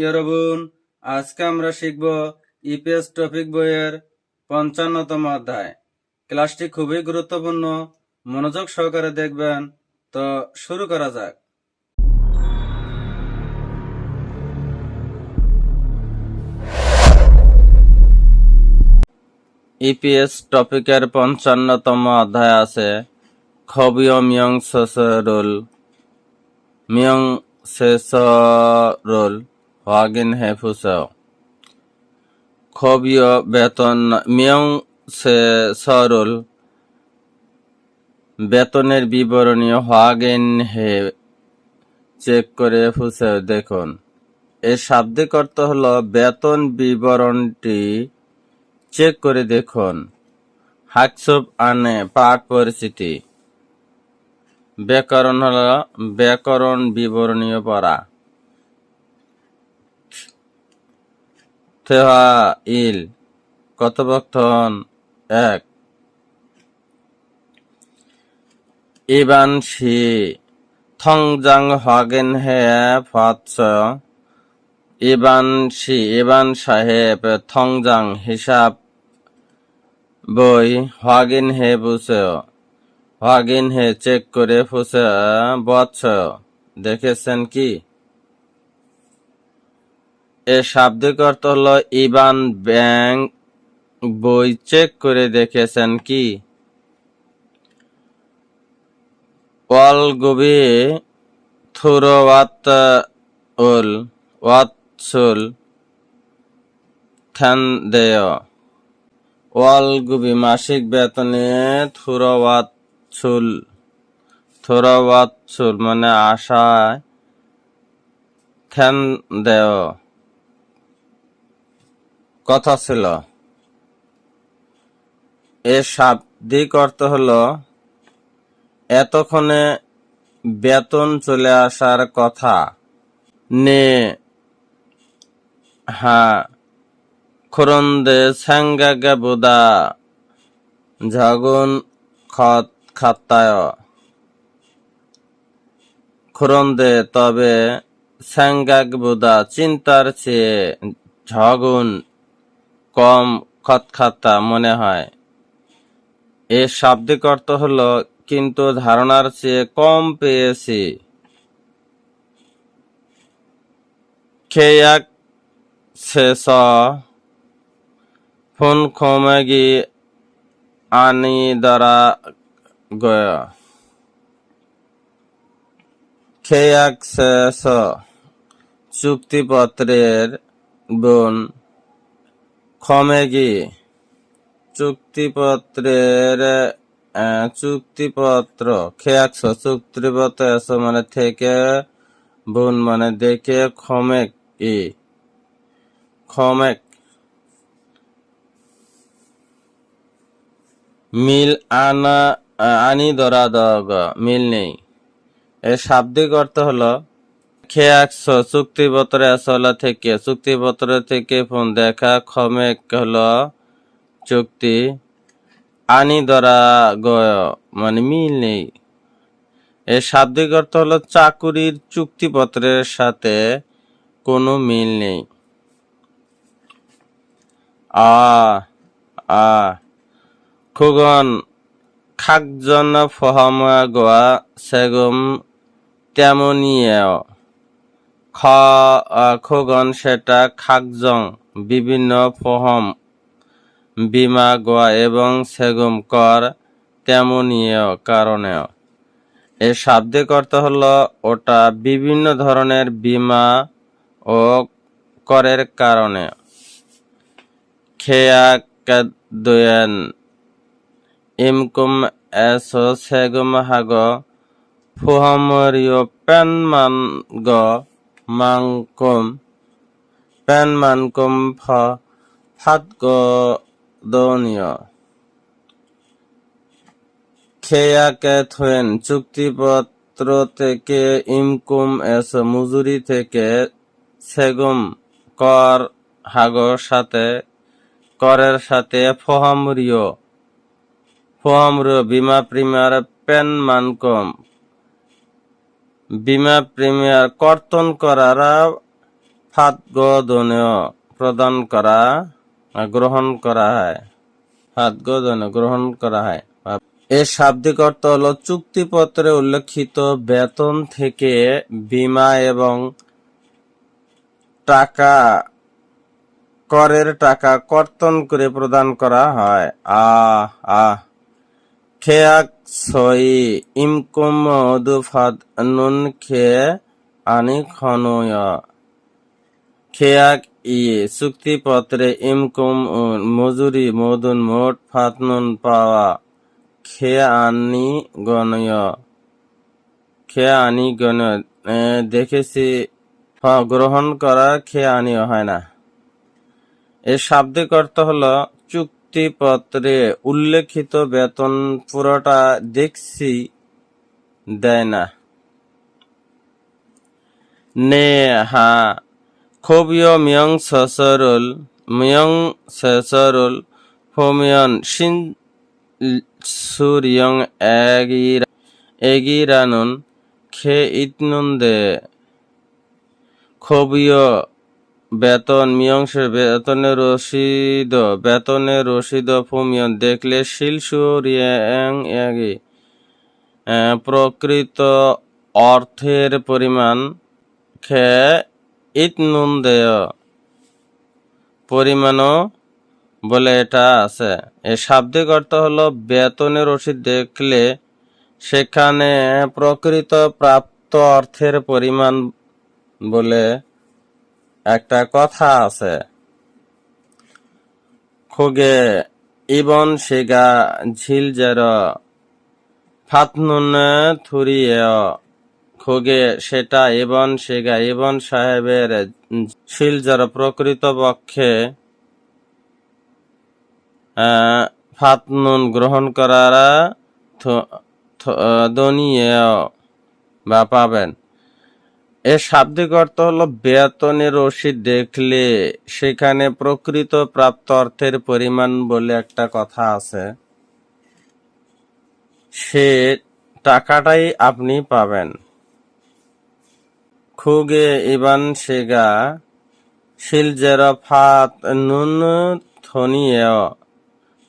ইয়রবুন, আজকে আমরা শিখব ইপিএস টপিক বইয়ের পঞ্চান্নতম অধ্যায়। ক্লাসটি খুবই গুরুত্বপূর্ণ, মনোযোগ সহকারে দেখবেন। তো শুরু করা যাক। ইপিএস টপিকের পঞ্চান্নতম অধ্যায় আছে খবিও মিয়ং সসরুল মিয়ং রুল হাগিন হেফুসেও খবীয় বেতন মিয়ং সরুল বেতনের বিবরণী হাগেন হে চেক করে ফুসে দেখুন। এর শাব্দিক অর্থ হলো বেতন বিবরণটি চেক করে দেখুন। হাকসুব আনে পাঠ পরিচিতি। ব্যাকরণ হল ব্যাকরণ বিবরণীয় পড়া থেহা ইল কথোপকথন এক। ইবান শি থংজাং হাগেন হে ফাৎস। ইবান শি, ইবান সাহেব থংজাং হিসাব বই হাগিন হে হাগিন হে, চেক করে ফুসে বৎস। দেখেছেন কি? এর শাব্দিক অর্থ হল ইবান ব্যাংক বই চেক করে দেখেছেন কি? ওয়াল গুবি থুরো ওয়াত ওয়াতসুল থান দেয়। ওয়াল গুবি মাসিক বেতনে থুরো ওয়াতসুল থুরো ওয়াতসুল মানে আশায় খ্যান দেও। কথা ছিল এর শাব্দিক অর্থ হলো, এতক্ষণে বেতন চলে আসার কথা। নে হ্যাঁ খুরন্দে স্যাঙ্গাগে বুদা, ঝগুন খত খাত্তায়। খুরন্দে তবে স্যাঙ্গাগ বুদা, চিন্তার চেয়ে ঝগুন কম খতখাতা মনে হয়। এর শাব্দিক অর্থ হলো, কিন্তু ধারণার চেয়ে কম পেয়েছি। খেয়াক শেষ ফোন খমেগি আনি দ্বারা গয় খেয়াক শেষ চুক্তিপত্রের বোন খমেগি চুক্তিপত্রের চুক্তিপত্র। খেয়াকশ চুক্তিপত্র এস মানে থেকে, বোন মানে দেখে খমেক ই খমেক মিল আনা আনি দরা দগ মিল নেই। এর শাব্দিক অর্থ হলো খেয়াকশ চুক্তিপত্র আসলা থেকে। চুক্তিপত্র থেকে ফোন দেখা খমেক হলো চুক্তি। আনি ধরা গয় মানে মিল নেই। এর শাব্দিক অর্থ হলো, চাকুরির চুক্তিপত্রের সাথে কোনো মিল নেই। আ আ, খুগন খাকজন ফহমা গোয়া সেগুম তেমনিয়েও খ খোগন সেটা খাকজং, বিভিন্ন ফহম, বিমা গোয়া এবং সেগুম কর তেমনিও কারণেও এর শাব্দিক অর্থ হলো ওটা বিভিন্ন ধরনের বিমা ও করের কারণে খেয়া দোয়েন ইমকুম এসো সেগুম হাগ, ফুহামরিও পেন মান গ মাংকুম পেন মানকুম ফ, ফাত গ দনীয় খেয়াকে থুয়েন চুক্তিপত্র থেকে ইমকুম এস মজুরি থেকে সেগুম কর হাগর সাথে, করের সাথে ফহামরিও। ফহামরিও বিমা প্রিমার পেন মানকম। বিমা প্রিমিয়ার কর্তন করারা ফাদগদনীয় প্রদান করা আহ, গ্রহণ করা হয়। ফাদগদনীয় গ্রহণ করা হয়। এর শাব্দিক অর্থ হল চুক্তিপত্রে উল্লেখিত বেতন থেকে বীমা এবং টাকা করের টাকা কর্তন করে প্রদান করা হয়। আ আ খেয়াক সই ইমকুম মধুফাদ নুন খে আনি খনয়। খেয়াক ই চুক্তিপত্রে ইমকুম মজুরি মদুন মোট ফাতনুন পাওয়া। খেয়া আনি গণয় খেয়া আনি গণয় দেখেছি গ্রহণ করা খেয়া আনিও হয় না। এর শাব্দিক অর্থ হলো চুক্তিপত্রে উল্লেখিত বেতন পুরোটা দেখছি। দেয় না। নে, হা। খবিয় মিয়ং সসরুল মিয়ং সসরুল হোমিয়ন শিন, সুরিয়ং এগিরা এগিরানুন খে ইতনুন দে। বেতন মিয়ংসের বেতনের রসিদ বেতনের রসিদ ফুমিয়ন দেখলে শিলসুরিয়াং এগি। প্রকৃত অর্থের পরিমাণ খে ইতনুন দেয়। পরিমাণও বলে এটা আছে। এর শাব্দিক অর্থ হলো বেতনের রসিদ দেখলে সেখানে প্রকৃত প্রাপ্ত অর্থের পরিমাণ বলে একটা কথা আছে। খোগে ইবন সেগা ঝিলজের ফাতনুন থুরিয়ে খুগে সেটা ইবন সেগা ইবন সাহেবের শিলজর প্রকৃত পক্ষে ফাতনুন গ্রহণ করারা দনীয় বা পাবেন। এর শাব্দিক অর্থ হলো বেতনের রসিদ দেখলে সেখানে প্রকৃত প্রাপ্ত অর্থের পরিমাণ বলে একটা কথা আছে। সে টাকাটাই আপনি পাবেন। খুগে ইবান সেগা শিলজের ফাত নুন থনিয়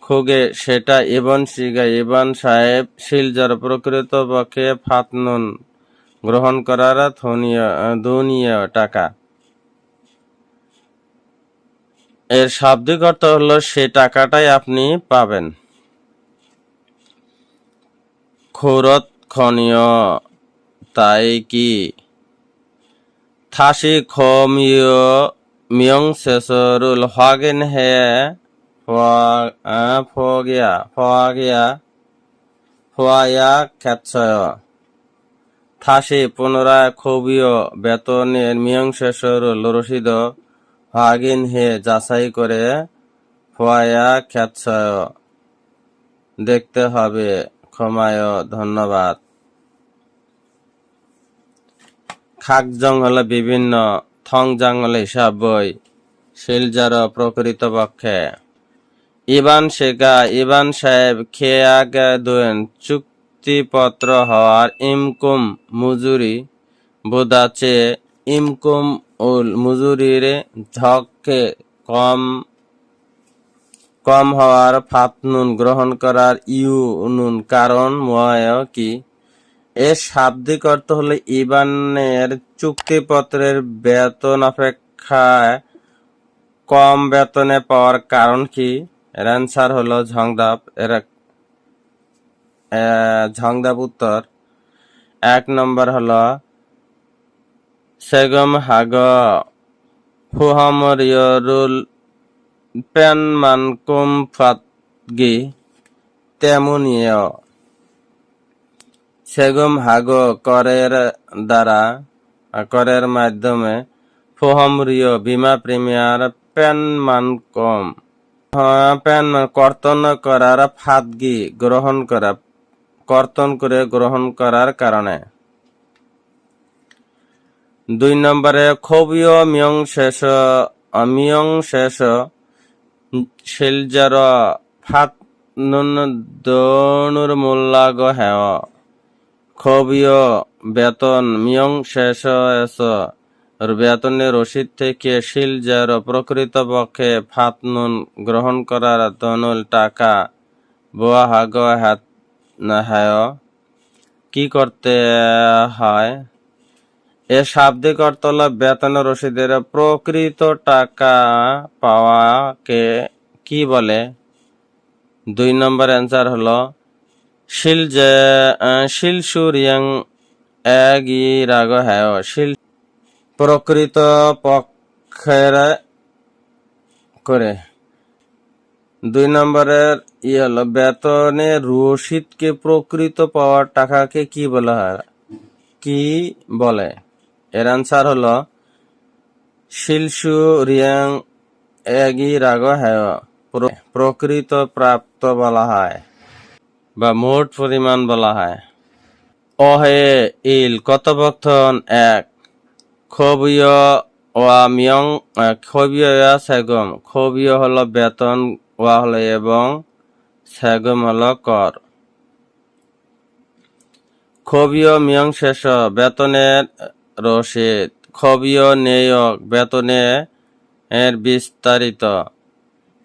খুগে সেটা ইবন সিগা ইবন সাহেব শিলজর প্রকৃত পক্ষে ফাত নুন। গ্রহণ করার ধনীয় টাকা। এর শাব্দিক অর্থ হলো, সে টাকাটাই আপনি পাবেন। খোরত, খনীয়, তাই কি? থাসি, খমিয়, মিয়ং শেষরুল হাগেন, হে ফগিয়া ফগিয়া ফয়া খ্যাৎসয় থাসি পুনরায় খবিয় বেতনের মীমাংসেশ্বর রসিদ হাগিন হে যাচাই করে ফয়া খ্যাৎসয় দেখতে হবে, ক্ষমায় ধন্যবাদ। খাকজং হলো বিভিন্ন থংজাং হলো হিসাব বই, শিলজার প্রকৃত পক্ষে। ইবান শেখা, ইবান সাহেব খেয়াগ দুয়েন চুক্তিপত্র হওয়ার ইমকুম মুজুরি বোদাচে ইমকুম উল মুজুরির ঝককে কম কম হওয়ার ফাতনুন গ্রহণ করার ইউ নুন কারণ কি? এর শাব্দিক অর্থ হলো ইবানের চুক্তিপত্রের বেতন অপেক্ষা কম বেতনে পাওয়ার কারণ কি? এর অ্যান্সার হলো ঝংদাপ এর ঝংদাপ উত্তর এক নম্বর হলো সেগম হাগ ফুহমরিয়রুল পেন মানকুম ফাতগি তেমনিয়। সেগুম হাগ করের দ্বারা করের মাধ্যমে ফোহমরিয় বিমা প্রিমিয়ার পেন মান কম হ্যাঁ, পেন কর্তন করার ফাদগি গ্রহণ করা কর্তন করে গ্রহণ করার কারণে। দুই নম্বরে খবীয় মিয়ং শেষ মিয়ং শেষ শিলজার ফাত নুন দনুর মোল্লাগ হেয় খবীয় বেতন মিয়ং শেষ, এস বেতনের রসিদ থেকে শিলজার প্রকৃতপক্ষে ফাত নুন গ্রহণ করার তনুল টাকা বোয়া হাগ হাত হায়, কি করতে হয়? এ শাব্দিক অর্থ বেতন রসিদের প্রকৃত টাকা পাওয়াকে কি বলে? দুই নম্বর অ্যান্সার হলো, শিল শিল সুরিয়াং এগি রাগ হ্যায় শিল প্রকৃত পক্ষের করে। দুই নম্বরের ই হলো, বেতনে রসিদকে প্রকৃত পাওয়ার টাকাকে কি বলা হয়? কি বলে? এর আনসার হলো শিলসু রিয়াং এগি রাগ হ্যায় প্রকৃত প্রাপ্ত বলা হয় বা মোট পরিমাণ বলা হয়। অহে ইল কথোপকথন এক, খবীয় ওয়া মিয়ং খবীয় সেগম, খবীয় হলো বেতন ওয়া হলো এবং সেগম হলো কর। খবীয় মিয়ং শেষ বেতনের রসিদ। খবীয় নেয়ক বেতনে এর বিস্তারিত।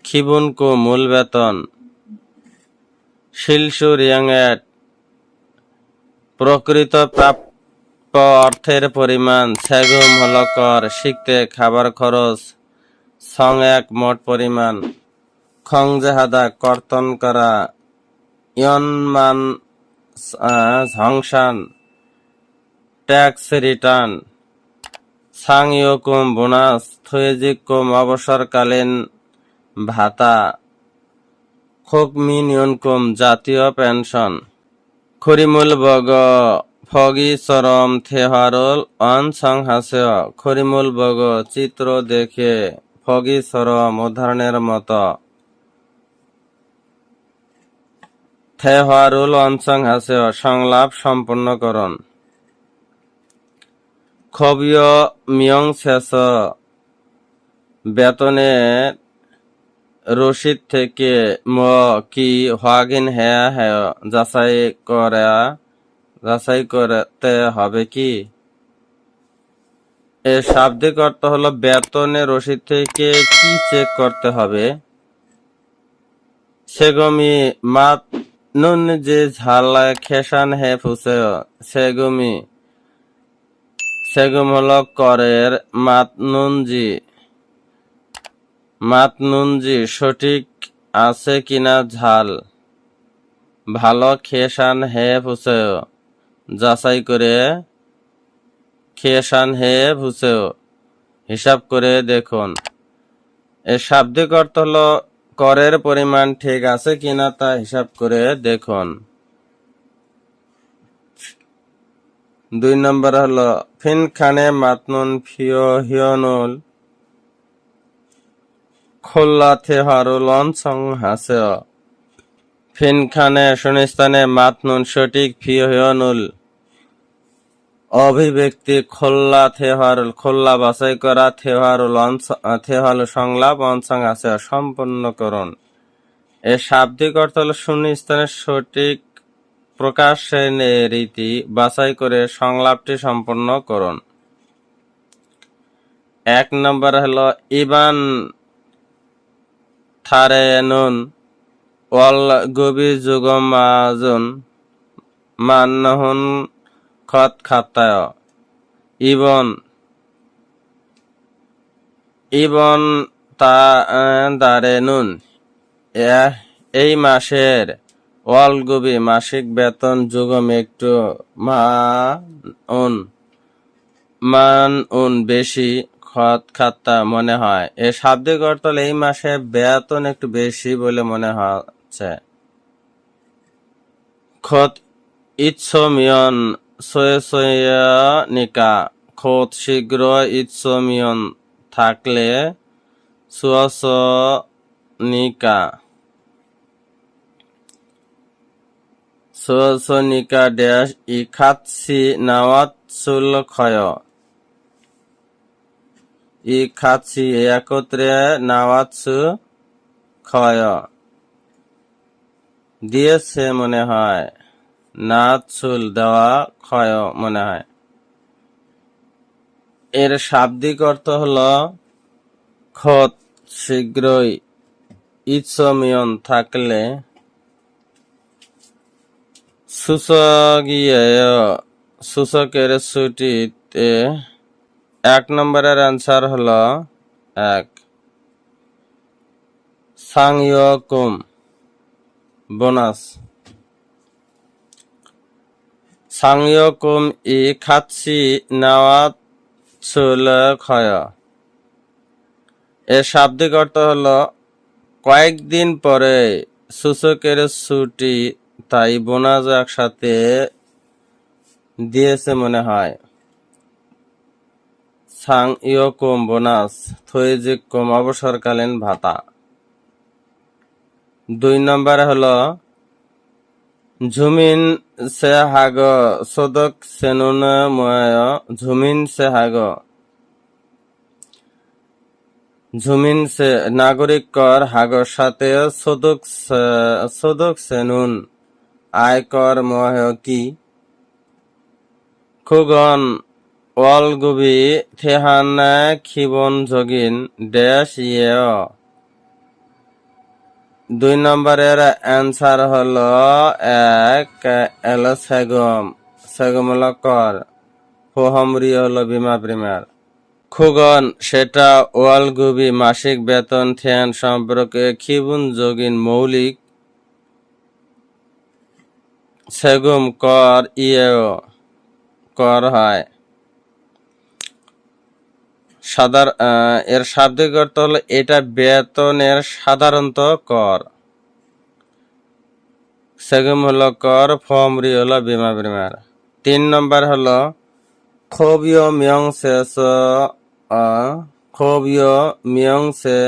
খিবুনকু মূল বেতন। শিলসু রিয়াংয়েট প্রকৃত প্রাপ্য অর্থের পরিমাণ। সেগুম হল কর শিখতে খাবার খরচ। সং এক মোট পরিমাণ। খং জাহাদা কর্তন করা ইয়নমান ঝংসান ট্যাক্স রিটার্ন সাং ইয়কুম বোনাস থুয়েজিকুম অবসরকালীন ভাতা খোকমিন ইয়নকুম জাতীয় পেনশন, খরিমুল বগ, ফগি চরম থেহারুল অন সং হাস্য খরিমুল বগ চিত্র দেখে ফগি চরম উদাহরণের মতো। থেহারুল অনসং হাস্য সংলাপ সম্পূর্ণকরণ খবীয় মিয়ং শেষ বেতনে রসিদ থেকে ম কি হাগিন হ্যাঁ হ্যাঁ যাচাই করা যাচাই করতে হবে কি এর শাব্দিক অর্থ হলো বেতনে রসিদ থেকে কি চেক করতে হবে সেগমি মাত নুন যে ঝালা খেসান হে ফুসে সেগুমি। সেগুম হলো করের মাতনুনজি মাতনুনজি সঠিক আছে কিনা ঝাল? ভালো খেসান হে ফুসেও যাচাই করে খেসান হে ফুসেও হিসাব করে দেখুন। এর শাব্দিক অর্থ হলো করের পরিমাণ ঠিক আছে কিনা তা হিসাব করে দেখুন। দুই নম্বর হলো, ফিন খানে মাতনুন ফিও হিয়নুল খোল্লা থেহারুল অনসং হাসে ফিন খানে শূন্যস্থানে মাতনুন সঠিক ফিও হিয়নুল অভিব্যক্তি খোল্লা থেহারুল খোল্লা বাছাই করা থেহারুল অনস- থেহারুল সংলাপ অনসং আছে সম্পূর্ণকরণ এর শাব্দিক অর্থ হল শূন্যস্থানের সঠিক প্রকাশের রীতি বাছাই করে সংলাপটি সম্পন্ন করুন। এক নম্বর হল ইবান থারেনুন ওয়াল গবি যুগমাজুন মান্নহুন খত খাতায়। ইবন ইবন তা দারেনুন এ- এই মাসের ওয়ালগুবি মাসিক বেতন যুগম একটু মান মান উন বেশি খত খাত্তা মনে হয়। এ শাব্দিক অর্থ এই মাসে বেতন একটু বেশি বলে মনে হচ্ছে। খত ইৎসমিয়ন সয়ে সয়ে নিকা। খত শীঘ্র ইৎসমিয়ন থাকলে সুয়াস নিকা সুয়াসনিকা ড্যাশ ইখাতসি নাওয়াত সুল ক্ষয় ইখাতসি একত্রে নাওয়াতসু ক্ষয় দিয়েছে মনে হয়। নাচ চুল দেওয়া ক্ষয় মনে হয়। এর শাব্দিক অর্থ হল খত শীঘ্রই ইচ্ছমিয়ন থাকলে সূচকীয় সূচকের ছুটিতে এক নম্বরের অ্যান্সার হলো এক। সাংয়কুম বোনাস। সাংয়কুম ই খাচ্ছি নেওয়া চুল ক্ষয় এর শাব্দিক অর্থ হলো, কয়েকদিন পরে সূচকের ছুটি, তাই বোনাস একসাথে দিয়েছে মনে হয়। সাং ইয়কুম বোনাস থৈজিকুম অবসরকালীন ভাতা। দুই নম্বর হলো ঝুমিন সে হাগ, সদক সেনুন ময়, ঝুমিন সে হাগ। ঝুমিন সে নাগরিক কর হাগর সাথে, সদক সদক সেনুন আয়কর ময় কি। খুগন ওয়ালগুবি থেহান খিবন যোগিন ড্যাশ ইয়ে। দুই নম্বরের অ্যান্সার হলো এক, এল সেগম। সেগম হলো কর। হোহমরি হলো বিমা প্রিমিয়ার। খুগন, সেটা ওয়ালগুবি, মাসিক বেতন থ্যান সম্পর্কে খিবুন যোগিন মৌলিক। সেগুম কর, ইয়েও, কর হয়। সাধার এর শাব্দিক অর্থ হলো এটা বেতনের সাধারণত কর। সেগুম হলো কর, ফমরি হলো বিমা বিমার তিন নম্বর হলো খবিয় মিয়ং সে স মিয়ং সে।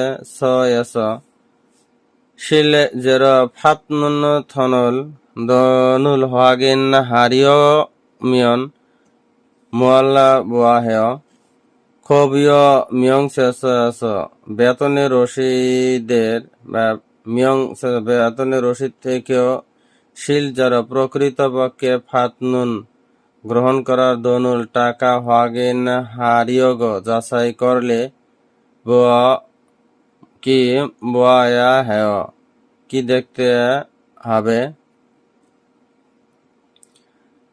শিলে জের ফাতনুন থনল, দনুল হাগিন হারিয় মিয়ন, মোয়াল্লা বুয়াহেয়। খবীয় মিয়ং শেষ বেতনের রসিদের মিয়ং বেতনের রসিদ থেকেও শিল যারা প্রকৃতপক্ষে ফাতনুন গ্রহণ করার দনুল টাকা হাগিন হারিয়গ যাচাই করলে কি বুয়া হেয় কি দেখতে হবে?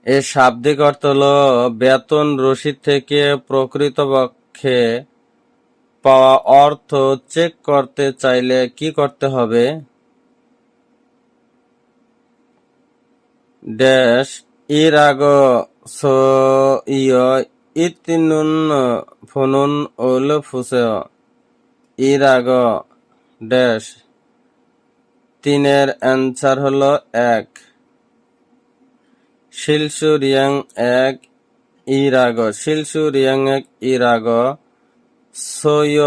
এর শাব্দিক অর্থ হল, বেতন রসিদ থেকে প্রকৃতপক্ষে পাওয়া অর্থ চেক করতে চাইলে কি করতে হবে? ড্যাশ ইর আগ স ইয় ইতিনুন ফনুন ওল ফুসে ইর আগ ড্যাশ, তিনের অ্যান্সার হলো এক। শিলসু রিয়াং এক ইরাগ শিলসু রিয়াং এক ইরাগ সয়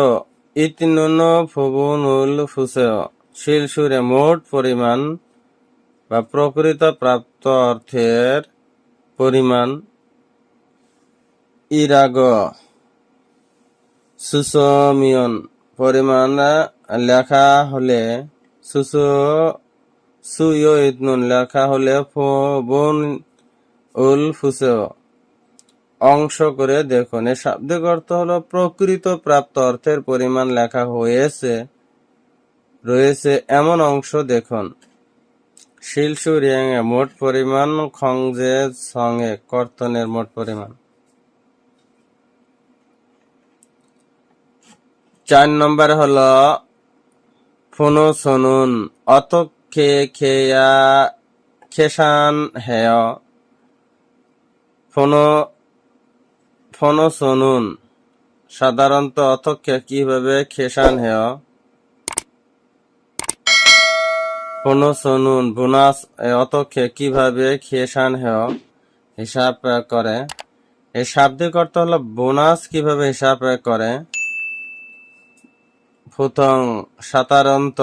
ইতিনুন ফুবুনুল ফুসেয় শিলসুরে মোট পরিমাণ বা প্রকৃত প্রাপ্ত অর্থের পরিমাণ ইরাগ সুসমিয়ন পরিমাণ লেখা হলে সুস সুয় ইতনুন লেখা হলে ফোবন উল ফুসেও অংশ করে দেখুন এর শাব্দিক অর্থ হলো প্রকৃত প্রাপ্ত অর্থের পরিমাণ লেখা হয়েছে, রয়েছে এমন অংশ দেখুন। শিলসু রিয়াংয়ে মোট পরিমাণ, খংজে সঙ্গে কর্তনের মোট পরিমাণ। চার নম্বর হলো, ফোনো সনুন অত খে খেয়া খেসান হেয়। ফোনো ফোনো সনুন সাধারণত অতক্ষে কীভাবে খেসান হেয়? ফোনো সনুন বোনাস অতক্ষে কীভাবে খেসান হেয়? হিসাব করে। এই শাব্দিক অর্থ হলো বোনাস কীভাবে হিসাব করে? প্রথম সাধারণত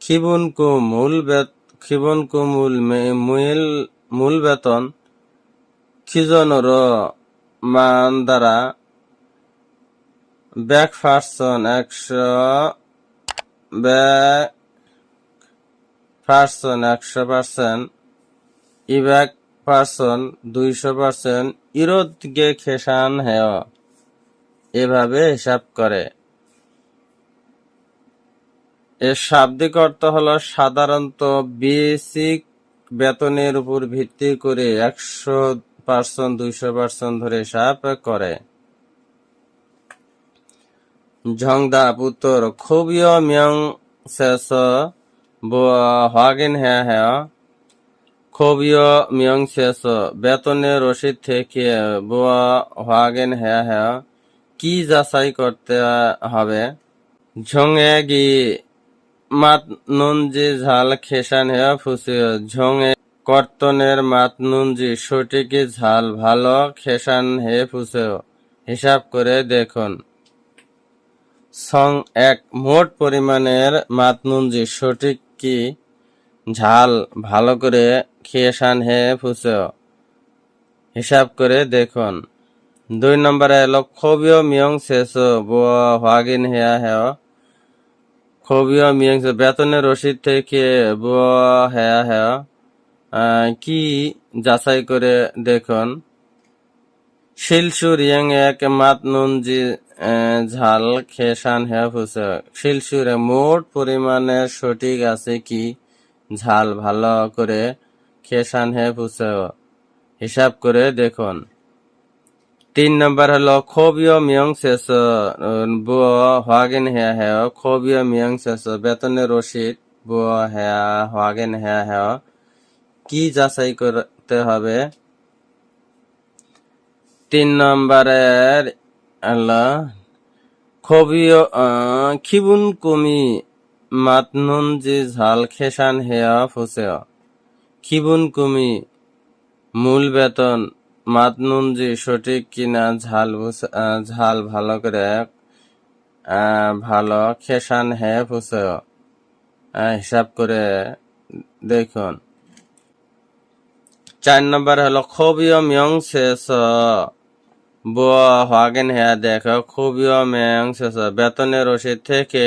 খিবুনকু মূল বেত খিবুনকু মূল মে- মূল মূল বেতন খিজনর মান দ্বারা ব্যাক পার্সন একশো ব্যাক পার্সন একশো পার্সেন্ট ইবাক পার্সন দুইশো পার্সেন্ট। ইরোদকে খেসান হেয়, এভাবে হিসাব করে। এর শাব্দিক অর্থ হলো সাধারণত বেসিক বেতনের উপর ভিত্তি করে একশো পার্সেন্ট দুইশো পার্সেন্ট ধরে হিসাব করে। 정답 উত্তর খুবইয় মিয়ং শেষ হাগেন হ্যাঁ হ্যাঁ। খুবইয় মিয়ং শেষ বেতনের রসিদ থেকে বোয়া হাগেন হ্যাঁ হ্যাঁ। কি যাচাই করতে হবে? ঝঙে গি মাত নুনজি ঝাল খেসান হ্যাঁ ফুসি। ঝঙে কর্তনের মাত নুনজি সঠিক ঝাল ভালো, খেসান হে ফুসে হিসাব করে দেখুন। সং এক, মোট পরিমাণের মাতনুঞ্জি সঠিক কি? ঝাল ভালো করে খেসান হে ফুসে হিসাব করে দেখুন। দুই নম্বরে খবীয় মিয়ং শেষ হাগিন হেয়া হেয় খবীয় মিয়ং বেতনের রসিদ থেকে বুয়া হেয়া হেয় কি যাচাই করে দেখুন? শিলসুর ইয়াং এক মাত নুনজি আহ, ঝাল খেসান হ্যাঁ ফুসে শিলসুরে মোট পরিমাণে সঠিক আছে কি? ঝাল ভালো করে খেসান হ্যাঁ ফুসে হিসাব করে দেখুন। তিন নম্বর হলো খবীয় মিয়ং শেষ বুয় হাগেন হ্যাঁ হ্যাঁ। খবীয় মিয়ং শেষ বেতনের রসিদ বুয় হ্যাঁ হাগেন হ্যাঁ হ্যাঁ। কি যাচাই করতে হবে? তিন নম্বরের আল্লাহ খিবুন কুমি, মাতনুন যে ঝাল খেসান হেয়া ফুসে খিবুন কুমি, মূল বেতন, মাতনুন যে সঠিক কিনা ঝাল ঝাল ভালো করে ভালো খেসান হে ফুসে হিসাব করে দেখুন। চার নম্বর হলো খবীয় মিয়ং শেষ বুয়া, হাগেন হ্যাঁ দেখো খুবই মেয়ং শেষ বেতনের রসিদ থেকে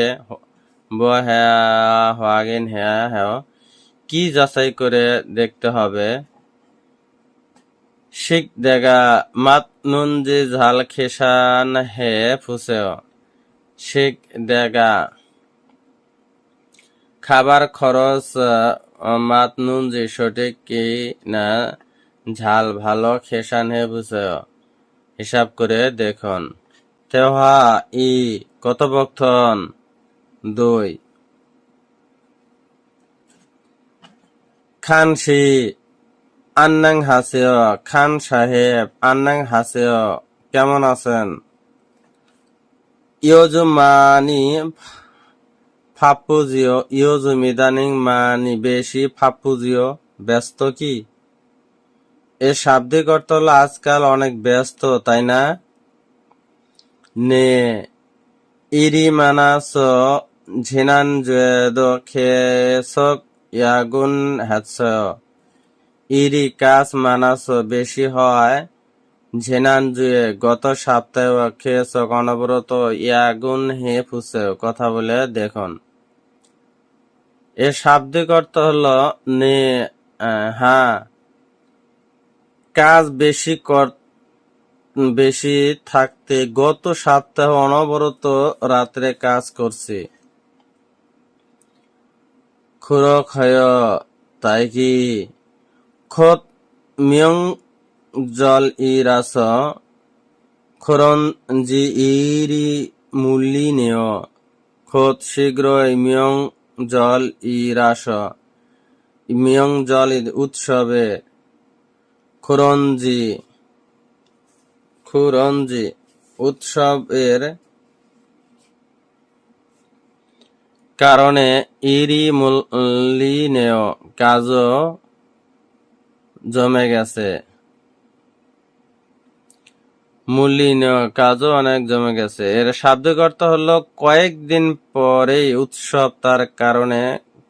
বুয়া হ্যাঁ হাগেন হ্যাঁ হ্যাঁ। কি যাচাই করে দেখতে হবে? শিখ দেগা মাত নুন যে ঝাল খেসান হে ফুসে শিখ দেগা খাবার খরচ আহ, মাত নুন যে সঠিক কি না ঝাল ভালো খেসান হে বুঝে। হিসাব করে দেখুন। তেওহা ই কত বক্তন দুই খানসি আন্নাং হাসিও। খান সাহেব আন্নাং হাসিও। কেমন আছেন? ইয়জুমানি ফাপ্পুজিও ইয়জুম ইদানিং মানি বেশি ফাপ্পুজিও ব্যস্ত কি? এর শাব্দিক অর্থ হলো আজকাল অনেক ব্যস্ত, তাই না? নে ইরি মানাস ঝিনান জেদ খেসক ইয়াগুন হ্যাৎস ইরি কাজ মানাস বেশি হয় ঝিনান জুয়ে গত সপ্তাহে খেসক অনবরত ইয়াগুন হে ফুসে। কথা বলে দেখুন। এর শাব্দিক অর্থ হলো নে হ্যাঁ কাজ বেশি কর, বেশি থাকতে গত সপ্তাহ অনবরত রাত্রে কাজ করছি। খুরক হয়, তাই কি? খত মিয়ং জল ই রাস, খরন জি ইরি মূল্যি নেয় খত শীঘ্রই মিয়ং জল ই রাস। মিয়ং জল উৎসবে খুরঞ্জি খুরঞ্জি উৎসবের কারণে ইরি মূল্যিনেয় কাজও জমে গেছে। মূল্যিনীয় কাজও অনেক জমে গেছে। এর শাব্দিক অর্থ হলো, কয়েকদিন পরেই উৎসব তার কারণে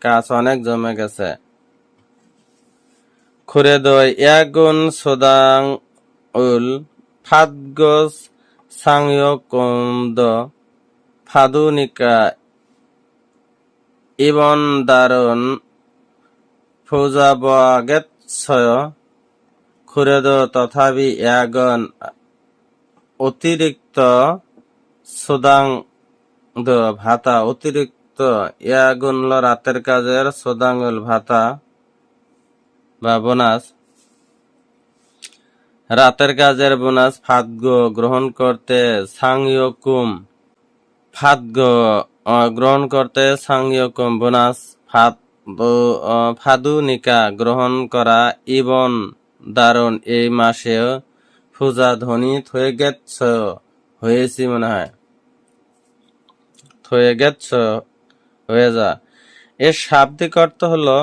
কাজ অনেক জমে গেছে। খুরেদয় ইয়াগুন সোদাং উল ফাদগস সাংয় কমদ ফাদুনিকা ইবন দারুণ ফৌজাবাগেত খুরেদ তথাপি ইয়াগন অতিরিক্ত সুদাং ভাতা অতিরিক্ত ইয়াগুন রাতের কাজের সোদাঙ্গল ভাতা বা বোনাস। রাতের কাজের বোনাস ফাদগ গ্রহণ করতে সাংয়কুম ফাদগ গ্রহণ করতে সাংয়কুম বোনাস। ফাদ আহ, ফাদুনিকা গ্রহণ করা ইবন দারুণ এই মাসে পূজা ধনী থয়ে গেছ, হয়েছি মনে হয়। থয়ে গেছ, হয়ে যা। এর শাব্দিক অর্থ হলো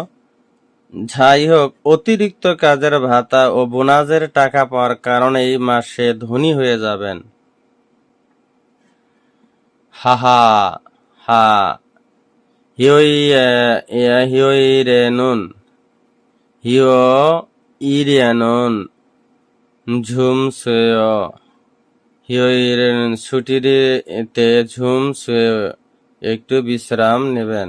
যাই হোক অতিরিক্ত কাজের ভাতা ও বোনাজের টাকা পাওয়ার কারণে এই মাসে ধনী হয়ে যাবেন। হাহা হা হিওই হিওই রে নুন। হিও ইরে নুন। ঝুম সুয় হিওই রে ছুটিতে ঝুম সুয় একটু বিশ্রাম নেবেন।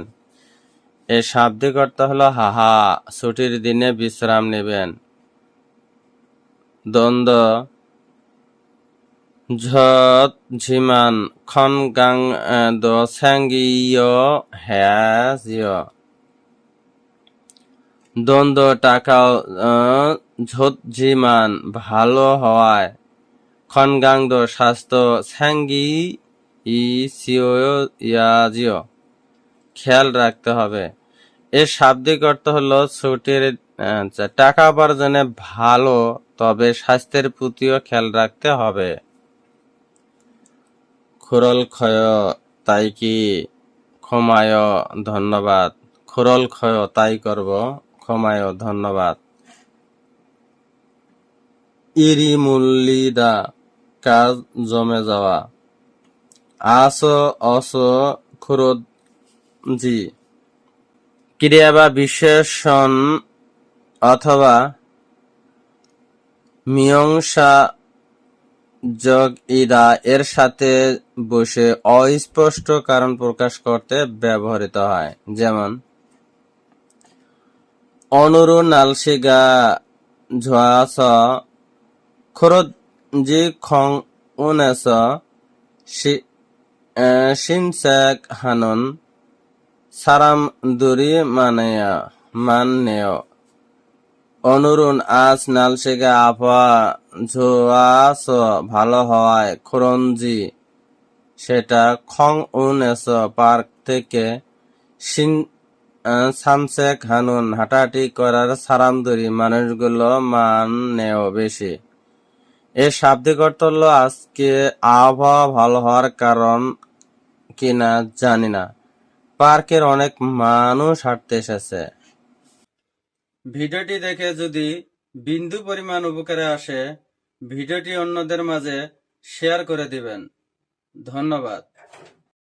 এর শাব্দিক অর্থ হলো হাহা ছুটির দিনে বিশ্রাম নেবেন। দ্বন্দ্ব। ঝত ঝিমান খন গাং আহ, দ স্যাঙ্গিয় হ্যাজিয় দ্বন্দ্ব টাকা ঝত ঝিমান ভালো হওয়ায়। খনগাং দ স্বাস্থ্য স্যাঙ্গি ইয়াজিও খেয়াল রাখতে হবে। এর শাব্দিক অর্থ হলো ছুটির টাকা উপার্জনে ভালো, তবে স্বাস্থ্যের প্রতিও খেয়াল রাখতে হবে। খুরল ক্ষয়, তাই কি? ক্ষমায় ধন্যবাদ। খুরল ক্ষয়, তাই করব। ক্ষমায় ধন্যবাদ। ইরি মুল্লিদা কাজ জমে যাওয়া। আস, অস খুরদ জি ক্রিয়া বা বিশেষণ অথবা মিয়ংসা যোগ ইদা এর সাথে বসে অস্পষ্ট কারণ প্রকাশ করতে ব্যবহৃত হয়। যেমন অনুরু নালসিগা ঝোয়াস খরদ জি খং উনেস সিনসেক হানন সারাম দুরি মানেয়া মান্যেয় অনুরুণ আজ নালসেগে আবহাওয়া ঝোয়াস ভালো হওয়ায় খরঞ্জি সেটা খং উন এস পার্ক থেকে সামসেক হানুন হাঁটাহাঁটি করার সারাম সারামদুরি মানুষগুলো মান নেও বেশি। এর শাব্দিক অর্থ হলো আজকে আবহাওয়া ভালো হওয়ার কারণ কিনা জানি না। পার্কের অনেক মানুষ হাঁটতে এসেছে। ভিডিওটি দেখে যদি বিন্দু পরিমাণ উপকারে আসে, ভিডিওটি অন্যদের মাঝে শেয়ার করে দিবেন। ধন্যবাদ।